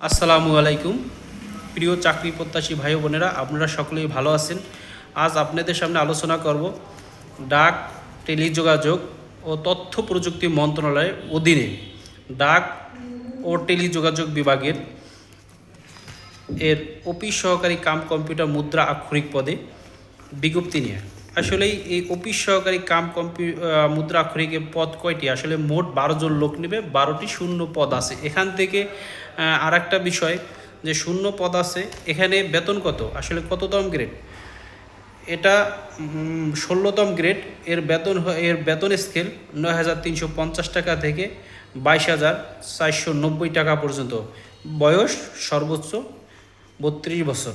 আসসালামু আলাইকুম। প্রিয় চাকরি প্রত্যাশী ভাই বোনেরা, আপনারা সকলেই ভালো আছেন। আজ আপনাদের সামনে আলোচনা করব ডাক, টেলিযোগাযোগ ও তথ্য প্রযুক্তি মন্ত্রণালয়ের অধীনে ডাক ও টেলিযোগাযোগ বিভাগের এর অফিস সহকারী কাম কম্পিউটার মুদ্রা আক্ষরিক পদে বিজ্ঞপ্তি নিয়ে। আসলেই এই অফিস সহকারী কাম কম্পিউ আহ, মুদ্রা আক্ষরিকের পদ কয়টি? আসলে মোট বারো জন লোক নেবে বারোটি শূন্য পদ আছে। এখান থেকে আর একটা বিষয় যে শূন্য পদ আছে এখানে বেতন কত? আসলে কততম গ্রেড? এটা ষোলোতম গ্রেড এর বেতন এর বেতন স্কেল নয় হাজার তিনশো পঞ্চাশ টাকা থেকে বাইশ হাজার চারশো নব্বই টাকা পর্যন্ত। বয়স সর্বোচ্চ বত্রিশ বছর।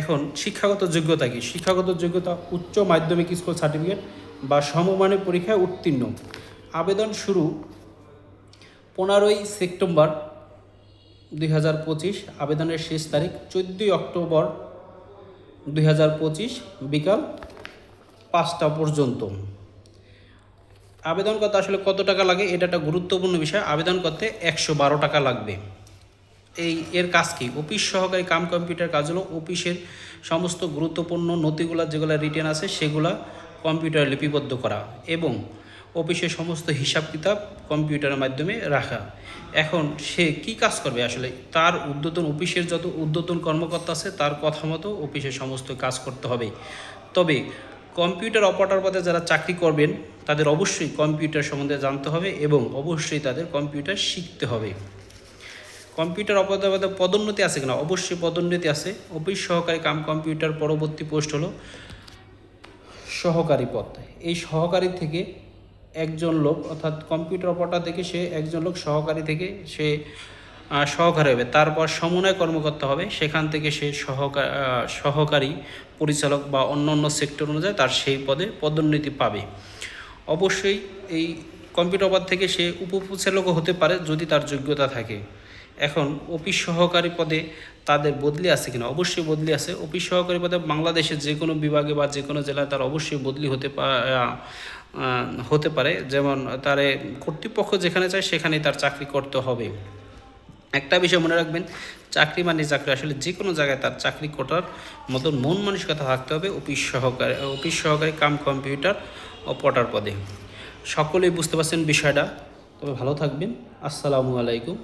এখন শিক্ষাগত যোগ্যতা কি? শিক্ষাগত যোগ্যতা উচ্চ মাধ্যমিক স্কুল সার্টিফিকেট বা সমমানের পরীক্ষায় উত্তীর্ণ। আবেদন শুরু পনেরোই সেপ্টেম্বর দুই হাজার পঁচিশ। আবেদনের শেষ তারিখ চোদ্দোই অক্টোবর দুই হাজার পঁচিশ বিকাল পাঁচটা পর্যন্ত। আবেদন করতে আসলে কত টাকা লাগে? এটা একটা গুরুত্বপূর্ণ বিষয়। আবেদন করতে একশো বারো টাকা লাগবে। এই এর কাজ কি? অফিস সহকারী কাম কম্পিউটার কাজ হলো অফিসের সমস্ত গুরুত্বপূর্ণ নথিগুলো যেগুলো রিটেন আছে সেগুলা কম্পিউটারে লিপিবদ্ধ করা এবং অফিসের সমস্ত হিসাব কিতাব কম্পিউটারের মাধ্যমে রাখা। এখন সে কি কাজ করবে আসলে? তার উদ্যতন অফিসের যত উদ্যতন কর্মকর্তা আছে তার কথা মতো অফিসের সমস্ত কাজ করতে হবে। তবে কম্পিউটার অপারেটর পদে যারা চাকরি করবেন, তাদের অবশ্যই কম্পিউটার সম্বন্ধে জানতে হবে এবং অবশ্যই তাদের কম্পিউটার শিখতে হবে। কম্পিউটার অপরাধে পদোন্নতি আছে কিনা? অবশ্যই পদোন্নতি আছে। অফিস সহকারী কাম কম্পিউটার পরবর্তী পোস্ট হলো সহকারী পদ। এই সহকারী থেকে একজন লোক, অর্থাৎ কম্পিউটার অপারেটর থেকে সে একজন লোক সহকারী থেকে সে সহকারী হবে। তারপর সমন্বয় কর্মকর্তা হবে। সেখান থেকে সে সহকার সহকারী পরিচালক বা অন্য অন্য সেক্টর অনুযায়ী তার সেই পদে পদোন্নতি পাবে। অবশ্যই এই কম্পিউটার পদ থেকে সে উপপরিচালকও হতে পারে যদি তার যোগ্যতা থাকে। এখন অফিস সহকারী পদে তাদের বদলি আছে কিনা? অবশ্যই বদলি আছে। অফিস সহকারী পদে বাংলাদেশের যে কোনো বিভাগে বা যে কোনো জেলায় তার অবশ্যই বদলি হতে হতে পারে। যেমন তারে কর্তৃপক্ষ যেখানে চায় সেখানেই তার চাকরি করতে হবে। একটা বিষয় মনে রাখবেন, চাকরি মানে চাকরি আসলে যে কোনো জায়গায় তার চাকরি করার মতন মন মানসিকতা থাকতে হবে অফিস সহকারী অফিস সহকারী কাম কম্পিউটার অপারেটর পদে। সকলেই বুঝতে পারছেন বিষয়টা। তবে ভালো থাকবেন। আসসালামু আলাইকুম।